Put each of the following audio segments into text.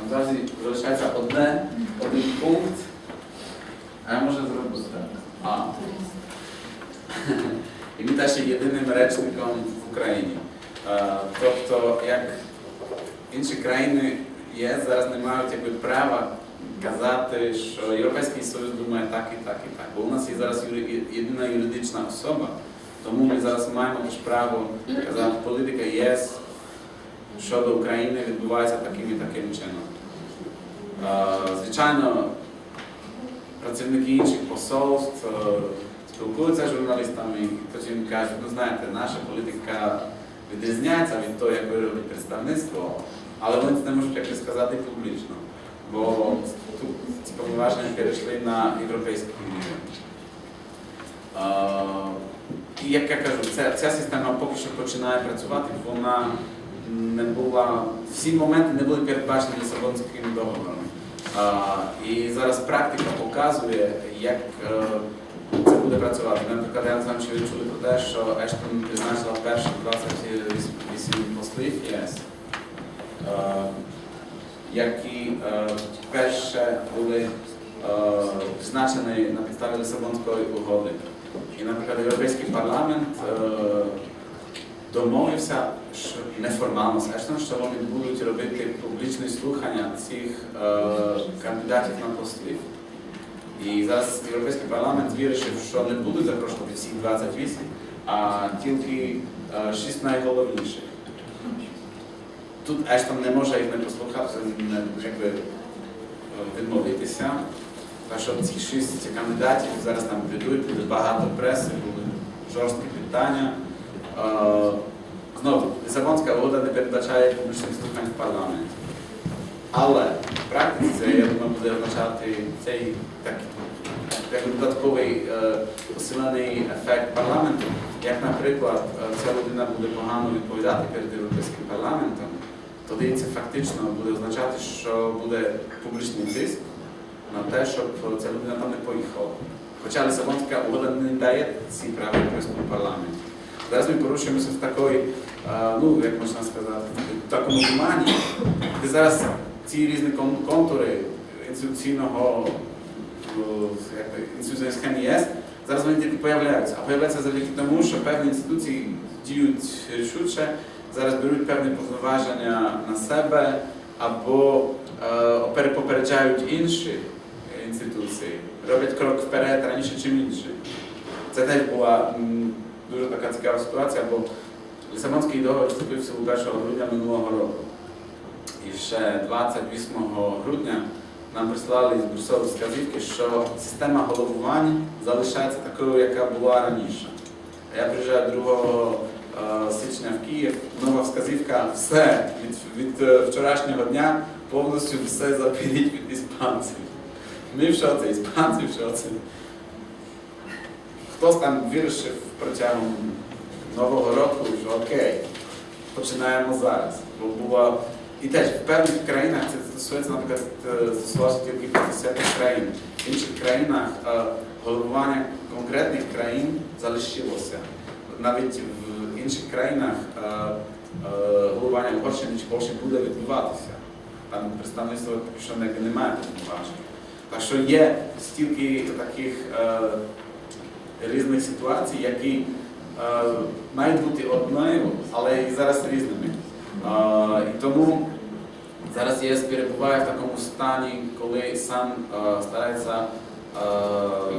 Нам завжди залишається одне, один пункт. А я можу зробити так. А. І ми теж є єдиним речником в Україні. Е, Тобто, як інші країни є, зараз не мають якби, права казати, що Європейський Союз думає так і так і так. Бо у нас є зараз єдина юридична особа, тому ми зараз маємо теж право казати, політика ЄС щодо України відбувається таким і таким чином. Е, Звичайно, працівники інших посольств е, спілкуються з журналістами і потім кажуть, ну знаєте, наша політика відрізняється від того, як ви робите представництво, але вони це не можуть якось сказати публічно, бо тут ці повноваження перейшли на європейський рівень. І як я кажу, ця, ця система поки що починає працювати, вона не була, всі моменти не були передбачені Лісабонським договором. І зараз практика показує, як е, це буде працювати. Наприклад, я не знаю, чи ви чули про те, що Ештон призначила перших 28 послів ЄС, е, які е, перше були призначені на підставі Лісабонської угоди. І, наприклад, Європейський парламент домовився неформально з що вони будуть робити публічні слухання цих е, кандидатів на послів. І зараз Європейський парламент вирішив, що не будуть запрошувати всіх 28, а тільки е, 6 найголовніших. Тут Ештон не може їх не послухати, якби е, відмовитися. Так що ці шість кандидатів зараз там прийдуть, буде багато преси, будуть жорсткі питання. Знову, Лісабонська угода не передбачає публічних слухань в парламенті. Але в практиці я думаю, буде означати цей так, як додатковий посилений ефект парламенту. Як, наприклад, ця людина буде погано відповідати перед Європейським парламентом, тоді це фактично буде означати, що буде публічний тиск на те, щоб ця людина там не поїхала. Хоча Лісабонська угода не дає ці права Європейському парламенті. Зараз ми порушуємося в такої, ну як можна сказати, в такому тумані, де зараз ці різні контури інституційного інституційної схеми ЄС, зараз вони тільки появляються. А появляються завдяки тому, що певні інституції діють рішуче, зараз беруть певні повноваження на себе або е, попереджають інші інституції, роблять крок вперед раніше, ніж інші. Це теж була дуже така цікава ситуація, бо Лісабонський договір вступив в силу 1 грудня минулого року. І ще 28 грудня нам прислали з Брюсселу вказівки, що система головування залишається такою, яка була раніше. Я приїжджаю 2 е, січня в Київ, нова вказівка, все від, від е, вчорашнього дня повністю все заберіть від іспанців. Ми в шоці, іспанці в шоці. Хтось там вирішив протягом нового року, що окей, починаємо зараз. Бо було і теж в певних країнах це стосується, наприклад, е, стосувалося тільки 50 країн. В інших країнах е, головування конкретних країн залишилося. Навіть в інших країнах е, головування Угорщини чи Польщі буде відбуватися. Там представництво що не- немає повноважень. Так що є стільки таких різних ситуацій, які е, мають бути одною, але і зараз різними. Е, і тому зараз ЄС перебуває в такому стані, коли сам е, старається е,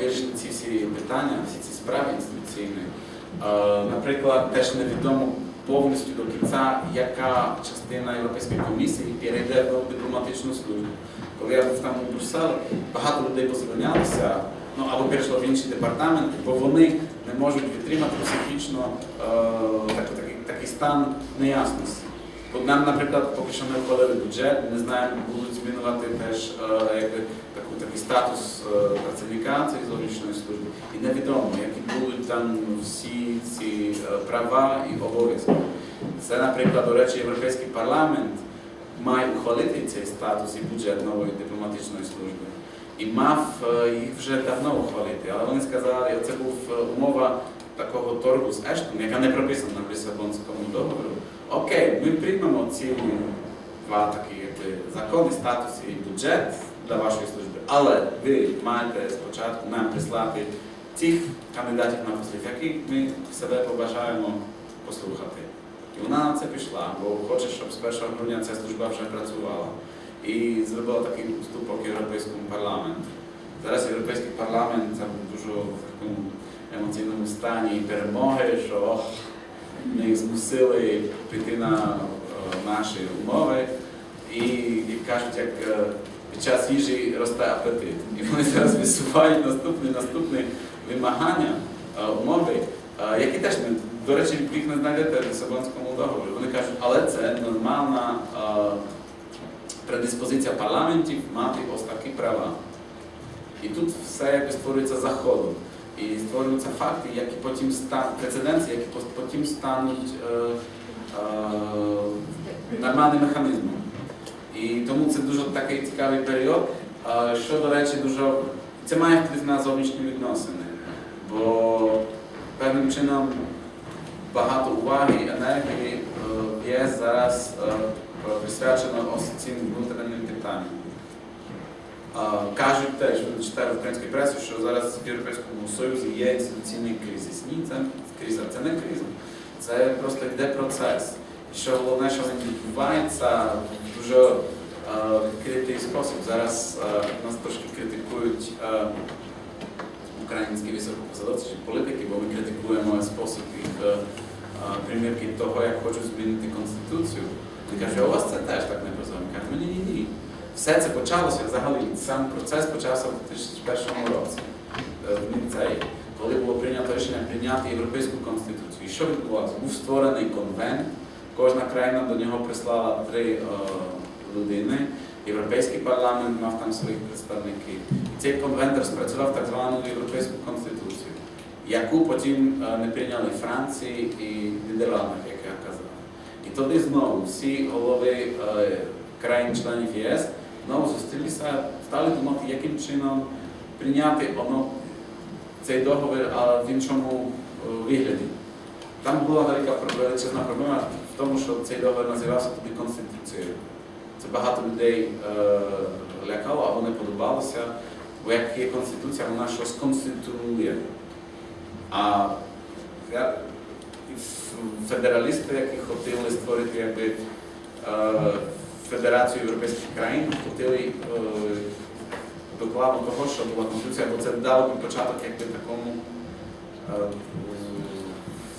вирішити ці всі питання, всі ці справи інституційні. Е, наприклад, теж невідомо повністю до кінця, яка частина Європейської комісії перейде в дипломатичну службу. Коли я був там у Брюсселі, багато людей позвонялися, ну або перейшло в інші департаменти, бо вони не можуть відтримати психічно е, так, такий, такий стан неясності. Бо нам, наприклад, поки що не входили бюджет, не знаємо, будуть змінювати теж е, якби, таку, такий статус е, працівника цієї зовнішньої служби. І невідомо, які будуть там всі ці е, права і обов'язки. Це, наприклад, до речі, Європейський парламент має ухвалити цей статус і бюджет нової дипломатичної служби. І мав е, їх вже давно ухвалити, але вони сказали, це був е, умова такого торгу з Ештон, яка не прописана в Лісабонському договору. Окей, ми приймемо ці два такі якби, закони, статус і бюджет для вашої служби. Але ви маєте спочатку нам прислати тих кандидатів на послів, яких ми себе побажаємо послухати. І вона на це пішла, бо хоче, щоб з 1 грудня ця служба вже працювала. І зробила такий уступок Європейському парламенту. Зараз Європейський парламент там дуже в такому емоційному стані перемоги, що ми їх змусили піти на наші умови. І, і кажуть, як під час їжі росте апетит. І вони зараз висувають наступні наступні вимагання, умови, які теж до речі, їх не знайдете в Лісабонському договорі. Вони кажуть, але це нормальна предиспозиція парламентів мати ось такі права. І тут все якось створюється за ходом. І створюються факти, які потім стануть, прецеденти, які потім стануть е, е, нормальним механізмом. І тому це дуже такий цікавий період, що, до речі, дуже це має вплив на зовнішні відносини, бо певним чином багато уваги, енергії е, є зараз е, присвячено ось цим внутрішнім питанням. Кажуть теж, читаю в українській пресі, що зараз в Європейському Союзі є інституційний кризис. Ні, це криза, це не криза. Це просто йде процес. І що головне, що він відбувається дуже відкритий спосіб. Зараз нас трошки критикують українські високопосадовці політики, бо ми критикуємо спосіб їх примірки того, як хочуть змінити Конституцію. Кажуть, а у вас це теж так не прозоро. Ми кажемо, ні, ні, ні. Все це почалося взагалі. Сам процес почався в 2001 році. Е, в цей, коли було прийнято рішення прийняти Європейську конституцію. І що відбувалося? Був створений конвент, кожна країна до нього прислала три е, людини. Європейський парламент мав там своїх представників. І цей конвент розпрацював так звану Європейську конституцію, яку потім е, не прийняли Франції і Нідерландах, як я казав. І тоді знову всі голови е, країн-членів ЄС знову зустрілися, стали думати, яким чином прийняти воно, цей договір, але в іншому е, вигляді. Там була велика величезна проблема в тому, що цей договір називався тоді Конституцією. Це багато людей е, лякало або не подобалося, бо як є Конституція, вона щось конституює. А федералісти, які хотіли створити якби, е, Федерацію європейських країн, хотіли е, докладно того, що була Конституція, бо це дало би початок якби такому е,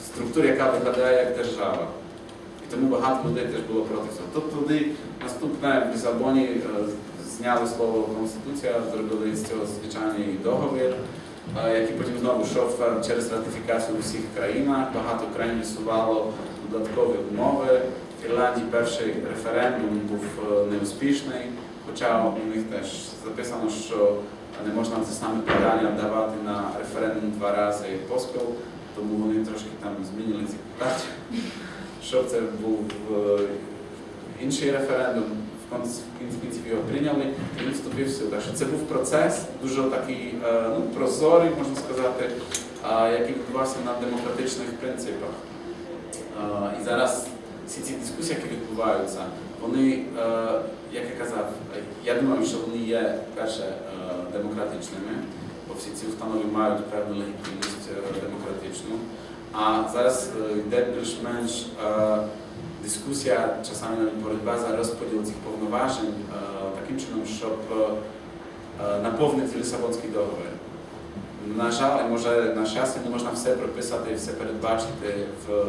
структурі, яка виглядає як держава. І тому багато людей теж було проти цього. Тобто тоді наступне в Лісабоні зняли слово Конституція, зробили з цього звичайний договір, е, який потім знову йшов е, через ратифікацію у всіх країнах. Багато країн висувало додаткові умови. В Ірландії перший референдум був е, неуспішний, хоча у них теж записано, що не можна це саме питання давати на референдум два рази поспіл, тому вони трошки там змінили ці питання, щоб це був інший референдум. Кінці- кінців його прийняли і він вступив. Так що це був процес дуже такий е, ну, прозорий, можна сказати, який відбувався на демократичних принципах. Е, І зараз всі ці дискусії, які відбуваються, вони, е, як я казав, е, я думаю, що вони є перше е, демократичними, бо всі ці установи мають певну легітимність е, демократичну. А зараз е, йде більш-менш дискусія, часами навіть боротьба за розподіл цих повноважень е, таким чином, щоб наповнити Лісабонський договір. На жаль, може на щастя не можна все прописати і все передбачити в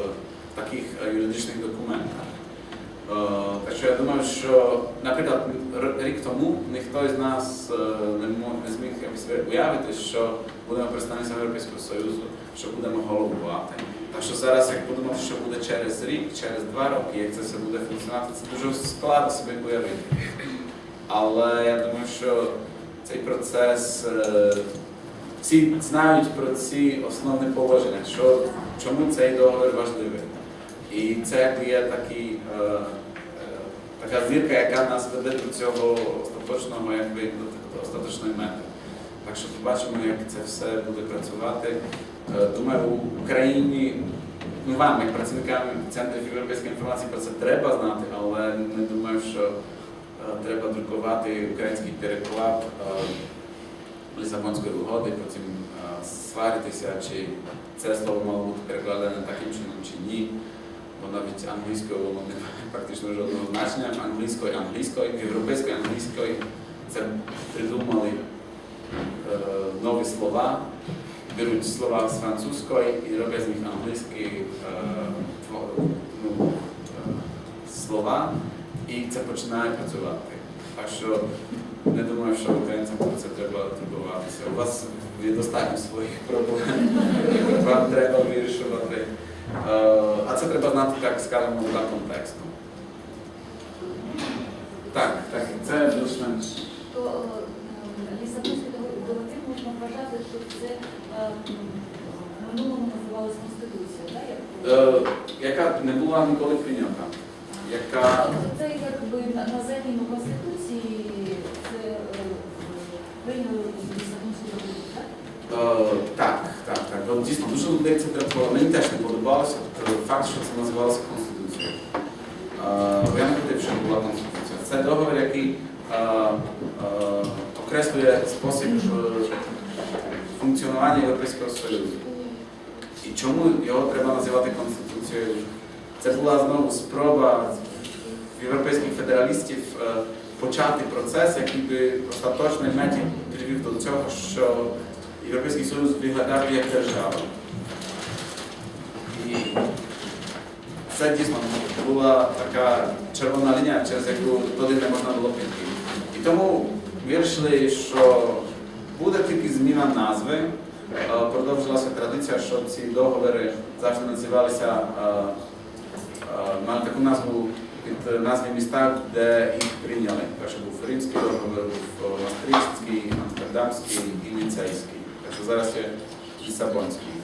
таких юридичних документах. Так що я думаю, що, наприклад, рік тому ніхто з нас не зміг уявити, що будемо представницями Європейського Союзу, що будемо головувати. Так що зараз, як подумати, що буде через рік, через два роки, як це все буде функціонувати, це дуже складно собі уявити. Але я думаю, що цей процес е, всі знають про ці основні положення, що чому цей договір важливий. І це є такий, е, е, така зірка, яка нас веде до цього остаточного, якби до остаточної мети. Так що побачимо, як це все буде працювати. Е, Думаю, в Україні ну вам, як працівникам Центру європейської інформації, про це треба знати, але не думаю, що е, треба друкувати український переклад е, Лісабонської угоди, потім сваритися, чи це слово мало бути перекладене таким чином, чи ні. Бо навіть англійською воно не має практично жодного значення. Англійською, англійською, європейською, англійською це придумали нові слова, беруть слова з французької і роблять з них англійські е, ну, е, слова, і це починає працювати. Так що не думаю, що українцям про це треба турбуватися. У вас є достатньо своїх проблем, які вам треба вирішувати. Е, А це треба знати, так скажемо, за контекстом. Так, так, це більш-менш. То Лісабонський договір можна вважати, що це в минулому називалось Конституцією, так? Е, яка не була ніколи прийнята. Яка Тобто Це якби на заміну Конституції це е, прийняли так? Е, так, так, так. Дійсно дуже людей це треба. Мені теж не подобалося е, факт, що це називалося Конституцією. Е, я не хотів, щоб була Конституція. Це договір, який е, е, окреслює спосіб е, функціонування Європейського Союзу. І чому його треба називати Конституцією? Це була знову спроба європейських федералістів е, почати процес, який би остаточно меті привів до цього, що Європейський Союз виглядав як держава. І це дійсно була така червона лінія, через яку туди не можна було піти. І тому вирішили, що буде тільки зміна назви. Е, Продовжилася традиція, що ці договори завжди називалися, е, е, мали таку назву під назві міста, де їх прийняли. Перший був Римський договір, був Мастрихтський, Амстердамський і Ніцейський. Так зараз є Лісабонський.